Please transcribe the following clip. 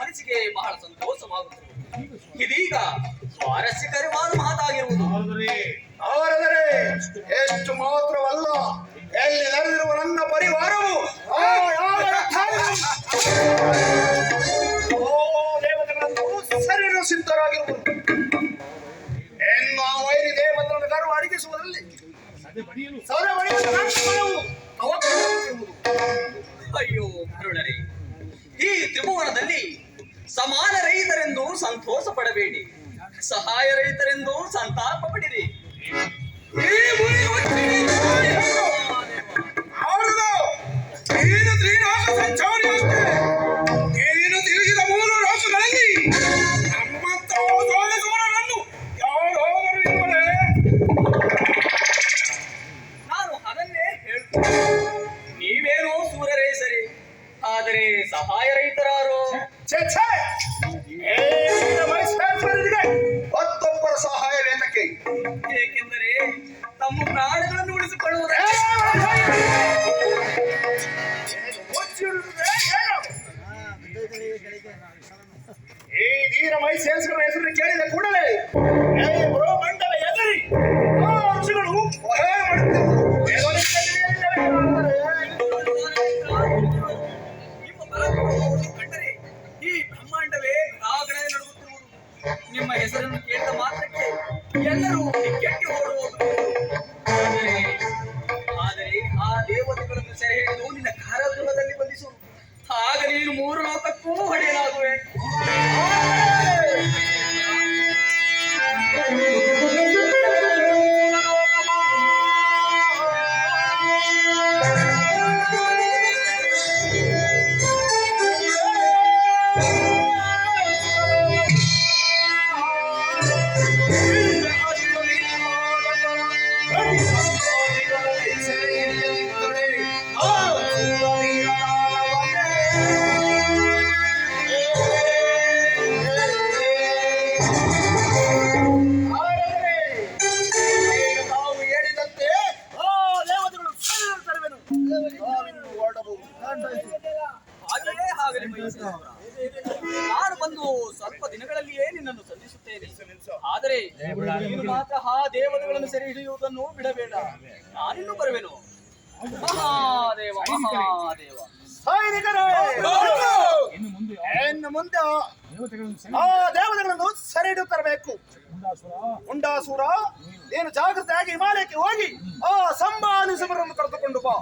ಮನಸ್ಸಿಗೆ ಬಹಳ ಸಂತೋಷವಾಗುತ್ತದೆ ಇದೀಗ ಸ್ವಾರಸ್ಯಕರವಾದ ಮಾತಾಗಿರುವುದು ಅವರೆದರೆ ಎಷ್ಟು ಮಾತ್ರವಲ್ಲ ಎಲ್ಲಿ ನಡೆದಿರುವ ನನ್ನ ಪರಿವಾರವು ಸರಿನು ಸಿದ್ಧರಾಗಿರುವುದು ಎನ್ನು ವೈರಿ ದೇವತನ ಗರ್ವ ಅಡಗಿಸುವುದರಲ್ಲಿ. ಅಯ್ಯೋ ಕರುಣರೇ ಈ ತ್ರಿಭುವನದಲ್ಲಿ ಸಮಾನ ರೈತರೆಂದು ಸಂತೋಷ ಪಡಬೇಡಿ. ಸಹಾಯ ರೈತರೆಂದು ಸಂತಾಪ ಸಹಾಯ ಮೈಸೂರಿನವರಿಗೆ ಮತ್ತೊಬ್ಬರ ಸಹಾಯ ವೇದಕ್ಕೆ ಏಕೆಂದರೆ ನಮ್ಮ ಪ್ರಾಣಗಳನ್ನು ಉಳಿಸಿಕೊಳ್ಳುವುದೇ? ಈ ಧೀರ ಮೈಸೇಲ್ಸ್ಗಳ ಹೆಸರು ಕೇಳಿದ ಕೂಡಲೇ ಕೆಟ್ಟಿ ಓಡುವುದು. ಆದರೆ ಆದರೆ ಆ ದೇವತೆಗಳನ್ನು ಸೆರೆ ಹಿಡಿದು ನಿನ್ನ ಕಾರಾಗೃಹದಲ್ಲಿ ಬಂಧಿಸು. ಆಗ ನೀನು ಮೂರು ಲೋಕಕ್ಕೂ ಹೊಡೆಯಲಾಗುವೆ. ಆಗಲಿ ನಾನು ಬಂದು ಸ್ವಲ್ಪ ದಿನಗಳಲ್ಲಿಯೇ ನಿನ್ನನ್ನು ಸಂಧಿಸುತ್ತೇನೆ. ಆದರೆ ನೀನು ಮಾತ್ರ ಆ ದೇವತೆಗಳನ್ನು ಸೆರೆ ಹಿಡಿಯುವುದನ್ನು ಬಿಡಬೇಡ. ನಾನಿನ್ನು ಬರುವೆನು. ಮಹಾದೇವ ಮಹಾದೇವ. ಇನ್ನು ಮುಂದೆ ಆ ದೇವತೆಗಳನ್ನು ಸೆರೆ ಹಿಡಿದು ತರಬೇಕು. ಉಂಡಾಸುರ ನೀನು ಜಾಗೃತೆಯಾಗಿ ಹಿಮಾಲಯಕ್ಕೆ ಹೋಗಿ ಆ ಸಂಬಾಲಿಸುವರನ್ನು ಕರೆದುಕೊಂಡು ಬಾ.